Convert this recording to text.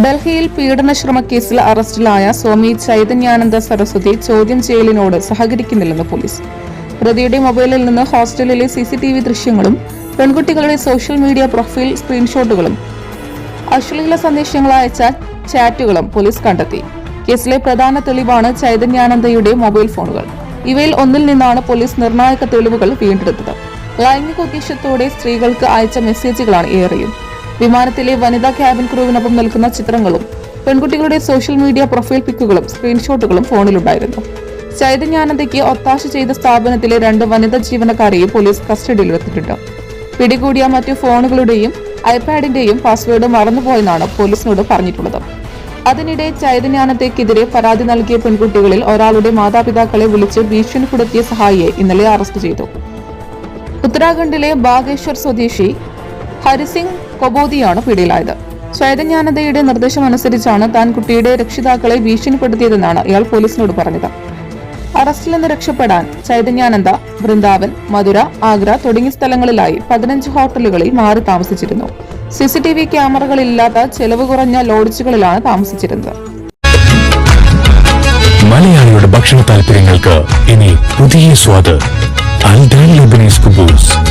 ഡൽഹിയിൽ പീഡനശ്രമ കേസിൽ അറസ്റ്റിലായ സ്വാമി ചൈതന്യാനന്ദ സരസ്വതി ചോദ്യം ചെയ്യലിനോട് സഹകരിക്കുന്നില്ലെന്ന് പോലീസ്. പ്രതിയുടെ മൊബൈലിൽ നിന്ന് ഹോസ്റ്റലിലെ സി സി ടി വി ദൃശ്യങ്ങളും പെൺകുട്ടികളുടെ സോഷ്യൽ മീഡിയ പ്രൊഫൈൽ സ്ക്രീൻഷോട്ടുകളും അശ്ലീല സന്ദേശങ്ങൾ അയച്ച ചാറ്റുകളും പോലീസ് കണ്ടെത്തി. കേസിലെ പ്രധാന തെളിവാണ് ചൈതന്യാനന്ദയുടെ മൊബൈൽ ഫോണുകൾ. ഇവയിൽ ഒന്നിൽ നിന്നാണ് പോലീസ് നിർണായക തെളിവുകൾ വീണ്ടെടുത്തത്. ലൈംഗിക ഉദ്ദേശത്തോടെ സ്ത്രീകൾക്ക് അയച്ച മെസ്സേജുകളാണ് ഏറെയും. വിമാനത്തിലെ വനിതാ ക്യാബിൻ ക്രൂവിനൊപ്പം നിൽക്കുന്ന ചിത്രങ്ങളും പെൺകുട്ടികളുടെ സോഷ്യൽ മീഡിയ പ്രൊഫൈൽ പിക്കുകളും സ്ക്രീൻഷോട്ടുകളും ഫോണിലുണ്ടായിരുന്നു. ചൈതന്യാനന്ദയ്ക്ക് ഒത്താശ ചെയ്ത സ്ഥാപനത്തിലെ രണ്ട് വനിതാ ജീവനക്കാരെയും പോലീസ് കസ്റ്റഡിയിലെടുത്തിട്ടുണ്ട് പിടികൂടിയ മറ്റു ഫോണുകളുടെയും ഐപാഡിന്റെയും പാസ്വേഡ് മറന്നുപോയെന്നാണ് പോലീസിനോട് പറഞ്ഞിട്ടുള്ളത്. അതിനിടെ ചൈതന്യാനത്തേക്കെതിരെ പരാതി നൽകിയ പെൺകുട്ടികളിൽ ഒരാളുടെ മാതാപിതാക്കളെ വിളിച്ച് ഭീഷണിപ്പെടുത്തിയ സഹായിയെ ഇന്നലെ അറസ്റ്റ് ചെയ്തു. ഉത്തരാഖണ്ഡിലെ ബാഗേശ്വർ സ്വദേശി ഹരിസിംഗ് കൊബോദിയാണ് പിടിയിലായത്. ചൈതന്യാനന്ദയുടെ നിർദ്ദേശമനുസരിച്ചാണ് താൻ കുട്ടിയുടെ രക്ഷിതാക്കളെ ഭീഷണിപ്പെടുത്തിയതെന്നാണ് ഇയാൾ പോലീസിനോട് പറഞ്ഞത്. അറസ്റ്റിൽ നിന്ന് രക്ഷപ്പെടാൻ ചൈതന്യാനന്ദ വൃന്ദാവൻ മധുര ആഗ്ര തുടങ്ങിയ സ്ഥലങ്ങളിലായി പതിനഞ്ച് ഹോട്ടലുകളിൽ മാറി താമസിച്ചിരുന്നു. സിസിടിവി ക്യാമറകളില്ലാത്ത ചെലവ് കുറഞ്ഞ ലോഡ്ജുകളിലാണ് താമസിച്ചിരുന്നത്. മലയാളിയുടെ ഭക്ഷണ താല്പര്യങ്ങൾക്ക് ഇനി പുതിയ സ്വാദ്. കുബൂസ്.